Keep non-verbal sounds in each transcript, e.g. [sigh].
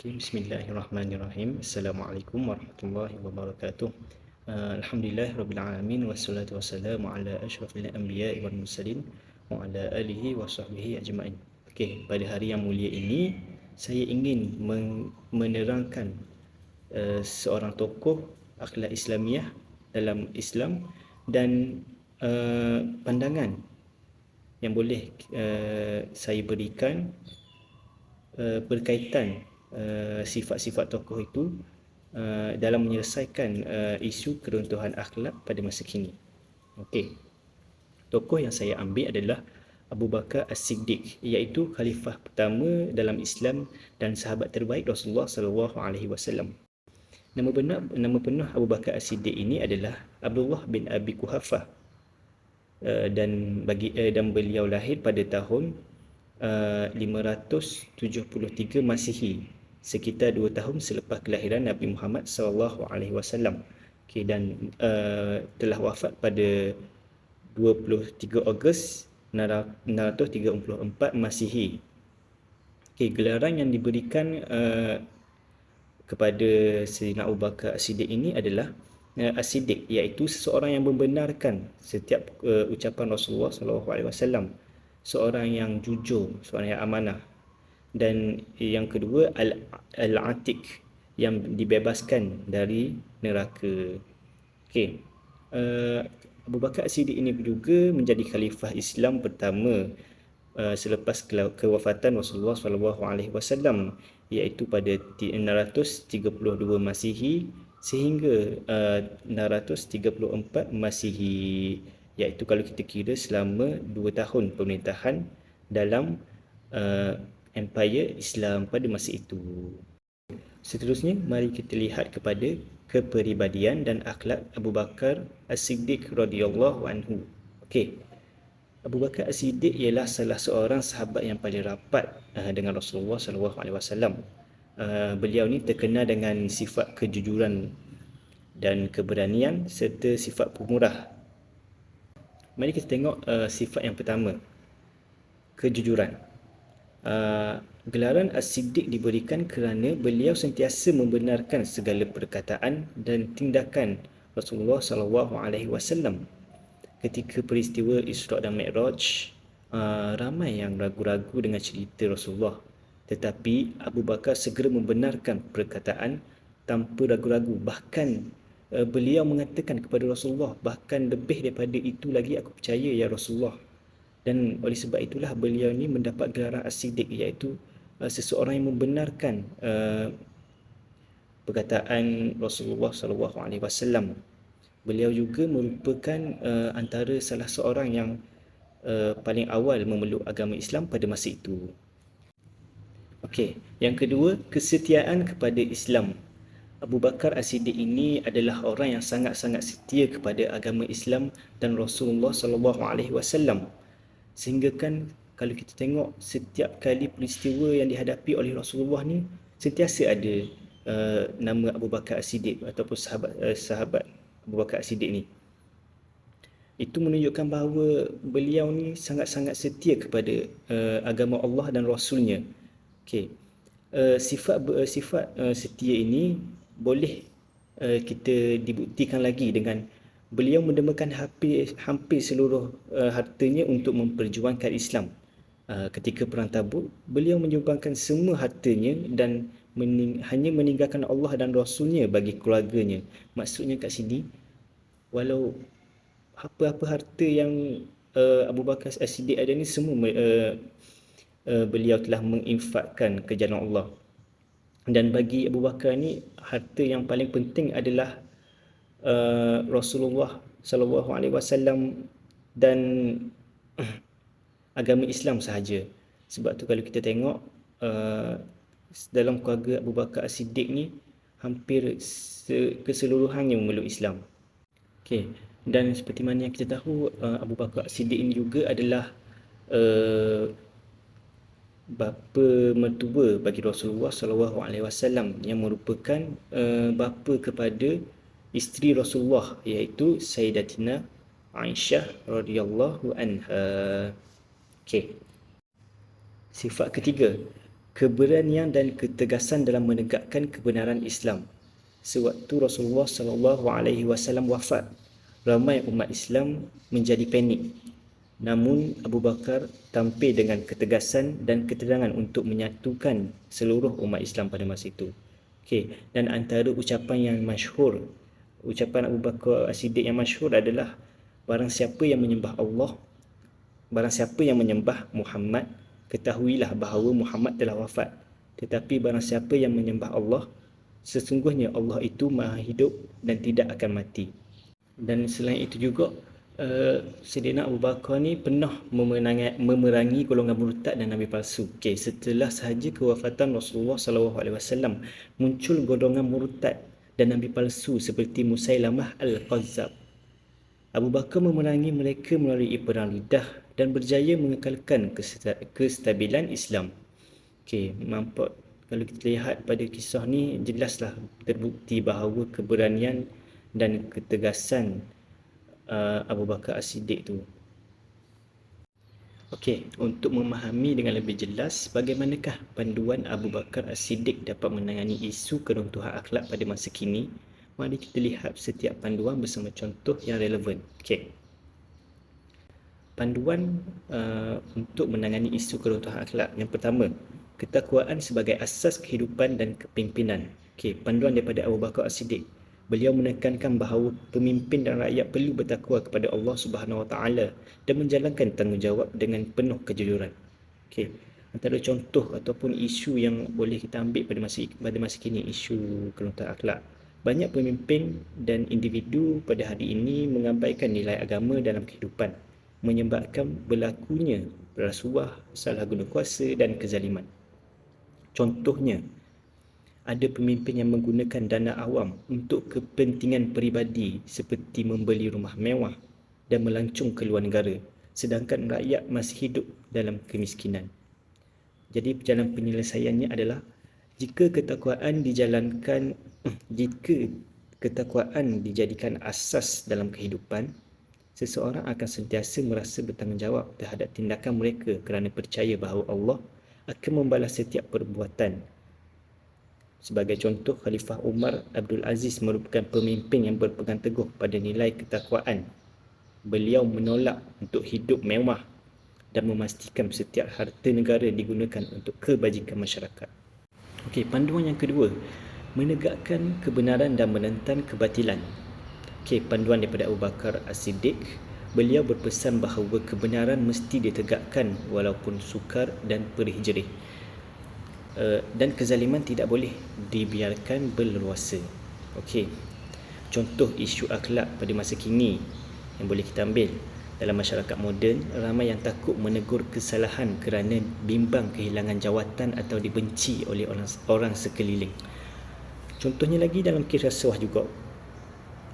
Okay, Bismillahirrahmanirrahim. Assalamualaikum warahmatullahi wabarakatuh. Uh, Alhamdulillah Rabbil Alamin Wassalatu wassalamu ala ashrafil anbiya wal mursalin Wa ala alihi wa sahbihi ajma'in Okay, pada hari yang mulia ini Saya ingin men- menerangkan uh, Seorang tokoh akhlak Islamiah dalam Islam Dan uh, pandangan yang boleh uh, saya berikan uh, berkaitan uh, sifat-sifat tokoh itu uh, dalam menyelesaikan uh, isu keruntuhan akhlak pada masa kini. Okey. Tokoh yang saya ambil adalah Abu Bakar As-Siddiq iaitu khalifah pertama dalam Islam dan sahabat terbaik Rasulullah sallallahu alaihi wasallam. Nama benar nama penuh Abu Bakar As-Siddiq ini adalah Abdullah bin Abi Kuhafah uh, dan bagi uh, dan beliau lahir pada tahun uh, 573 Masihi sekitar dua tahun selepas kelahiran Nabi Muhammad sallallahu alaihi wasallam. Okey dan uh, telah wafat pada 23 Ogos 634 Masihi. Okey gelaran yang diberikan uh, kepada Sayyidina Abu Bakar As-Siddiq ini adalah uh, iaitu seseorang yang membenarkan setiap uh, ucapan Rasulullah sallallahu alaihi wasallam. Seorang yang jujur, seorang yang amanah, dan yang kedua al-atiq yang dibebaskan dari neraka. Okey. Uh, Abu Bakar Siddiq ini juga menjadi khalifah Islam pertama uh, selepas kewafatan Rasulullah sallallahu alaihi wasallam iaitu pada 632 Masihi sehingga uh, 634 Masihi iaitu kalau kita kira selama 2 tahun pemerintahan dalam uh, empire Islam pada masa itu. Seterusnya, mari kita lihat kepada kepribadian dan akhlak Abu Bakar As-Siddiq radhiyallahu anhu. Okey. Abu Bakar As-Siddiq ialah salah seorang sahabat yang paling rapat uh, dengan Rasulullah sallallahu alaihi wasallam. Uh, beliau ni terkenal dengan sifat kejujuran dan keberanian serta sifat pemurah. Mari kita tengok uh, sifat yang pertama. Kejujuran. Uh, gelaran As-Siddiq diberikan kerana beliau sentiasa membenarkan segala perkataan dan tindakan Rasulullah sallallahu alaihi wasallam. Ketika peristiwa Isra dan Mi'raj, uh, ramai yang ragu-ragu dengan cerita Rasulullah. Tetapi Abu Bakar segera membenarkan perkataan tanpa ragu-ragu. Bahkan uh, beliau mengatakan kepada Rasulullah, bahkan lebih daripada itu lagi aku percaya ya Rasulullah dan oleh sebab itulah beliau ni mendapat gelaran as-siddiq iaitu uh, seseorang yang membenarkan uh, perkataan Rasulullah sallallahu alaihi wasallam. Beliau juga merupakan uh, antara salah seorang yang uh, paling awal memeluk agama Islam pada masa itu. Okey, yang kedua kesetiaan kepada Islam. Abu Bakar As-Siddiq ini adalah orang yang sangat-sangat setia kepada agama Islam dan Rasulullah sallallahu alaihi wasallam sehingga kan kalau kita tengok setiap kali peristiwa yang dihadapi oleh Rasulullah ni sentiasa ada uh, nama Abu Bakar As-Siddiq ataupun sahabat uh, sahabat Abu Bakar As-Siddiq ni itu menunjukkan bahawa beliau ni sangat-sangat setia kepada uh, agama Allah dan Rasulnya. Okey. Uh, sifat uh, sifat uh, setia ini boleh uh, kita dibuktikan lagi dengan beliau mendemakan hampir, hampir seluruh uh, hartanya untuk memperjuangkan Islam. Uh, ketika perang Tabuk, beliau menyumbangkan semua hartanya dan mening- hanya meninggalkan Allah dan Rasulnya bagi keluarganya. Maksudnya kat sini, walau apa-apa harta yang uh, Abu Bakar As-Siddiq ada ni semua uh, uh, beliau telah menginfakkan ke jalan Allah. Dan bagi Abu Bakar ni, harta yang paling penting adalah uh, Rasulullah sallallahu alaihi wasallam dan agama Islam sahaja. Sebab tu kalau kita tengok uh, dalam keluarga Abu Bakar As-Siddiq ni hampir keseluruhannya memeluk Islam. Okey, dan seperti mana yang kita tahu uh, Abu Bakar As-Siddiq ini juga adalah uh, bapa mertua bagi Rasulullah sallallahu alaihi wasallam yang merupakan uh, bapa kepada isteri Rasulullah iaitu Sayyidatina Aisyah radhiyallahu anha. Okey. Sifat ketiga, keberanian dan ketegasan dalam menegakkan kebenaran Islam. Sewaktu Rasulullah sallallahu alaihi wasallam wafat, ramai umat Islam menjadi panik. Namun Abu Bakar tampil dengan ketegasan dan keterangan untuk menyatukan seluruh umat Islam pada masa itu. Okey, dan antara ucapan yang masyhur, ucapan Abu Bakar As-Siddiq yang masyhur adalah barang siapa yang menyembah Allah, barang siapa yang menyembah Muhammad, ketahuilah bahawa Muhammad telah wafat. Tetapi barang siapa yang menyembah Allah, sesungguhnya Allah itu maha hidup dan tidak akan mati. Dan selain itu juga, uh, Sayyidina Abu Bakar ni pernah memenangi, memerangi golongan murtad dan nabi palsu. Okay, setelah sahaja kewafatan Rasulullah SAW, muncul golongan murtad dan nabi palsu seperti Musailamah Al-Qazzab. Abu Bakar memerangi mereka melalui perang lidah dan berjaya mengekalkan kestabilan Islam. Okey, nampak kalau kita lihat pada kisah ni jelaslah terbukti bahawa keberanian dan ketegasan uh, Abu Bakar As-Siddiq tu. Okey, untuk memahami dengan lebih jelas bagaimanakah panduan Abu Bakar As-Siddiq dapat menangani isu keruntuhan akhlak pada masa kini, mari kita lihat setiap panduan bersama contoh yang relevan. Okey. Panduan uh, untuk menangani isu keruntuhan akhlak. Yang pertama, ketakwaan sebagai asas kehidupan dan kepimpinan. Okey, panduan daripada Abu Bakar As-Siddiq. Beliau menekankan bahawa pemimpin dan rakyat perlu bertakwa kepada Allah Subhanahu Wa Taala dan menjalankan tanggungjawab dengan penuh kejujuran. Okey. Antara contoh ataupun isu yang boleh kita ambil pada masa pada masa kini isu keruntuhan akhlak banyak pemimpin dan individu pada hari ini mengabaikan nilai agama dalam kehidupan menyebabkan berlakunya rasuah, salah guna kuasa dan kezaliman. Contohnya, ada pemimpin yang menggunakan dana awam untuk kepentingan peribadi seperti membeli rumah mewah dan melancung ke luar negara sedangkan rakyat masih hidup dalam kemiskinan. Jadi jalan penyelesaiannya adalah jika ketakwaan dijalankan [clears throat] jika ketakwaan dijadikan asas dalam kehidupan seseorang akan sentiasa merasa bertanggungjawab terhadap tindakan mereka kerana percaya bahawa Allah akan membalas setiap perbuatan sebagai contoh Khalifah Umar Abdul Aziz merupakan pemimpin yang berpegang teguh pada nilai ketakwaan beliau menolak untuk hidup mewah dan memastikan setiap harta negara digunakan untuk kebajikan masyarakat Okey, panduan yang kedua, menegakkan kebenaran dan menentang kebatilan. Okey, panduan daripada Abu Bakar As-Siddiq, beliau berpesan bahawa kebenaran mesti ditegakkan walaupun sukar dan perih jerih. Uh, dan kezaliman tidak boleh dibiarkan berleluasa. Okey. Contoh isu akhlak pada masa kini yang boleh kita ambil dalam masyarakat moden, ramai yang takut menegur kesalahan kerana bimbang kehilangan jawatan atau dibenci oleh orang orang sekeliling. Contohnya lagi dalam kes rasuah juga.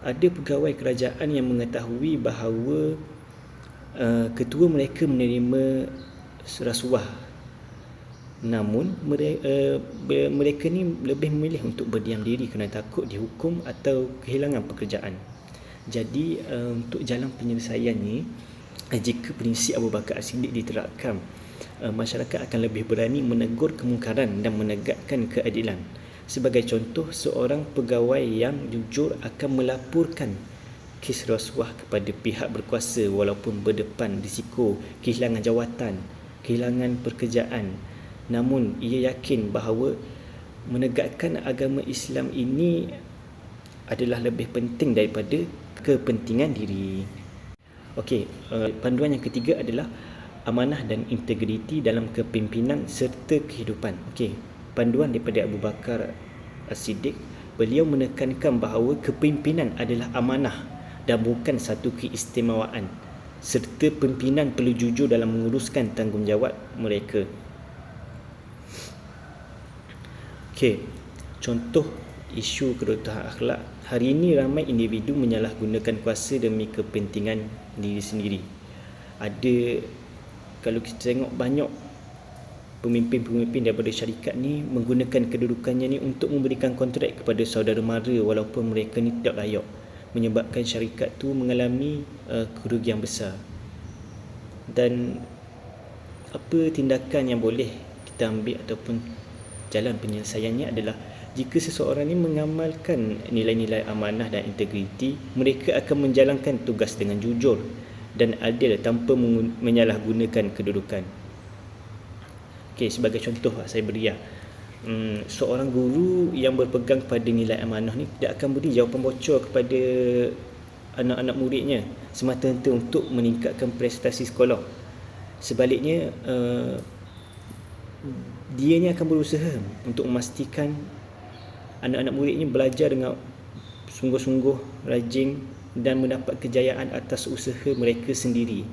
Ada pegawai kerajaan yang mengetahui bahawa uh, ketua mereka menerima rasuah. Namun mereka, uh, mereka ni lebih memilih untuk berdiam diri kerana takut dihukum atau kehilangan pekerjaan. Jadi uh, untuk jalan penyelesaian ni uh, jika prinsip Abu Bakar As-Siddiq diterapkan masyarakat akan lebih berani menegur kemungkaran dan menegakkan keadilan. Sebagai contoh seorang pegawai yang jujur akan melaporkan kes rasuah kepada pihak berkuasa walaupun berdepan risiko kehilangan jawatan, kehilangan pekerjaan. Namun ia yakin bahawa menegakkan agama Islam ini adalah lebih penting daripada kepentingan diri. Okey, uh, panduan yang ketiga adalah amanah dan integriti dalam kepimpinan serta kehidupan. Okey, panduan daripada Abu Bakar As-Siddiq, beliau menekankan bahawa kepimpinan adalah amanah dan bukan satu keistimewaan serta pimpinan perlu jujur dalam menguruskan tanggungjawab mereka. Okey, contoh isu keruntuhan akhlak. Hari ini ramai individu menyalahgunakan kuasa demi kepentingan diri sendiri. Ada kalau kita tengok banyak pemimpin-pemimpin daripada syarikat ni menggunakan kedudukannya ni untuk memberikan kontrak kepada saudara mara walaupun mereka ni tidak layak. Menyebabkan syarikat tu mengalami uh, kerugian besar. Dan apa tindakan yang boleh kita ambil ataupun jalan penyelesaiannya adalah jika seseorang ini mengamalkan nilai-nilai amanah dan integriti, mereka akan menjalankan tugas dengan jujur dan adil tanpa menyalahgunakan kedudukan. Okey, sebagai contoh lah, saya beri ya. Hmm, seorang guru yang berpegang pada nilai amanah ni tidak akan beri jawapan bocor kepada anak-anak muridnya semata-mata untuk meningkatkan prestasi sekolah. Sebaliknya, uh, dia ni akan berusaha untuk memastikan anak-anak muridnya belajar dengan sungguh-sungguh rajin dan mendapat kejayaan atas usaha mereka sendiri